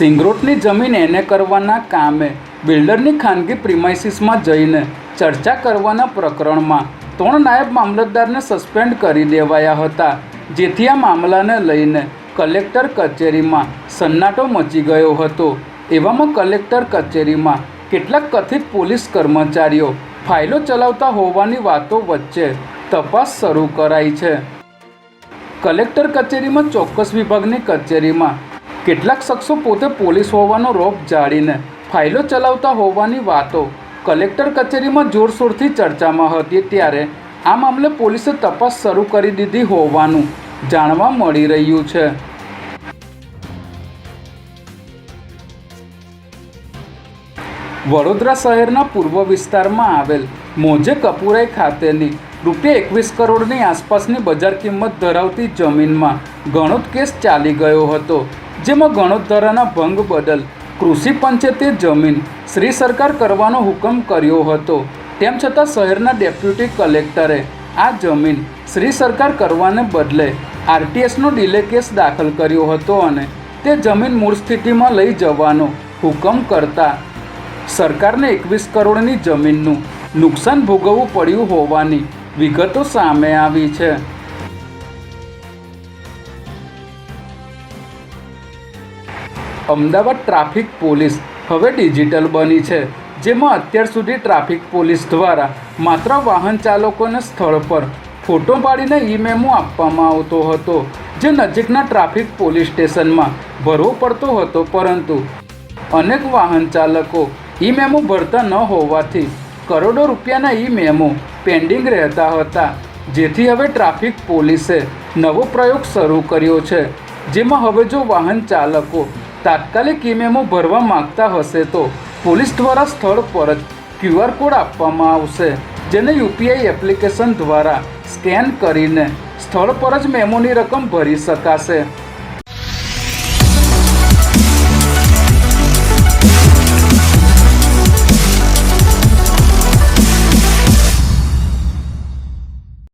સિંગરોટની જમીન એને કરવાના કામે બિલ્ડરની ખાનગી પ્રિમાઇસીસમાં જઈને ચર્ચા કરવાના પ્રકરણમાં ત્રણ નાયબ મામલતદારને સસ્પેન્ડ કરી દેવાયા હતા, જેથી આ મામલાને લઈને કલેક્ટર કચેરીમાં સન્નાટો મચી ગયો હતો. એવામાં કલેક્ટર કચેરીમાં કેટલાક કથિત પોલીસ કર્મચારીઓ ફાઇલો ચલાવતા હોવાની વાતો વચ્ચે તપાસ શરૂ કરાઈ છે. કલેક્ટર કચેરીમાં ચોક્કસ વિભાગની કચેરીમાં કેટલાક શખ્સો પોતે પોલીસ હોવાનો રોપ જાળીને ફાઇલો ચલાવતા હોવાની વાતો કલેક્ટર કચેરીમાં જોરશોરથી ચર્ચામાં હતી ત્યારે આ મામલે પોલીસે તપાસ શરૂ કરી દીધી હોવાનું જાણવા મળી રહ્યું છે. વડોદરા શહેરના પૂર્વ વિસ્તારમાં આવેલ મોજે કપુરાઈ ખાતેની રૂપિયા એકવીસ કરોડની આસપાસની બજાર કિંમત ધરાવતી જમીનમાં ગણોત કેસ ચાલી ગયો હતો. જેમાં ગણોત્તરાના ભંગ બદલ કૃષિ પંચે તે જમીન શ્રી સરકાર કરવાનો હુકમ કર્યો હતો. તેમ છતાં શહેરના ડેપ્યુટી કલેક્ટરે આ જમીન શ્રી સરકાર કરવાને બદલે આરટીએસનો ડિલે કેસ દાખલ કર્યો હતો અને તે જમીન મૂળ સ્થિતિમાં લઈ જવાનો હુકમ કરતા સરકારને એકવીસ કરોડની જમીનનું નુકસાન ભોગવવું પડ્યું હોવાની વિગતો સામે આવી છે. અમદાવાદ ટ્રાફિક પોલીસ હવે ડિજિટલ બની છે, જેમાં અત્યાર સુધી ટ્રાફિક પોલીસ દ્વારા માત્ર વાહન ચાલકોને સ્થળ પર ફોટો પાડીને ઈ મેમો આપવામાં આવતો હતો, જે નજીકના ટ્રાફિક પોલીસ સ્ટેશનમાં ભરવો પડતો હતો. પરંતુ અનેક વાહન ચાલકો ઈ મેમો ભરતા ન હોવાથી કરોડો રૂપિયાના ઈ મેમો પેન્ડિંગ રહેતા હતા, જેથી હવે ટ્રાફિક પોલીસે નવો પ્રયોગ શરૂ કર્યો છે, જેમાં હવે જો વાહન ચાલકો તાત્કાલિક ઈમેમો ભરવા માંગતા હશે તો પોલીસ દ્વારા સ્થળ પર જ ક્યુઆર કોડ આપવામાં આવશે, જેને યુપીઆઈ એપ્લિકેશન દ્વારા સ્કેન કરીને સ્થળ પર જ મેમોની રકમ ભરી શકાશે.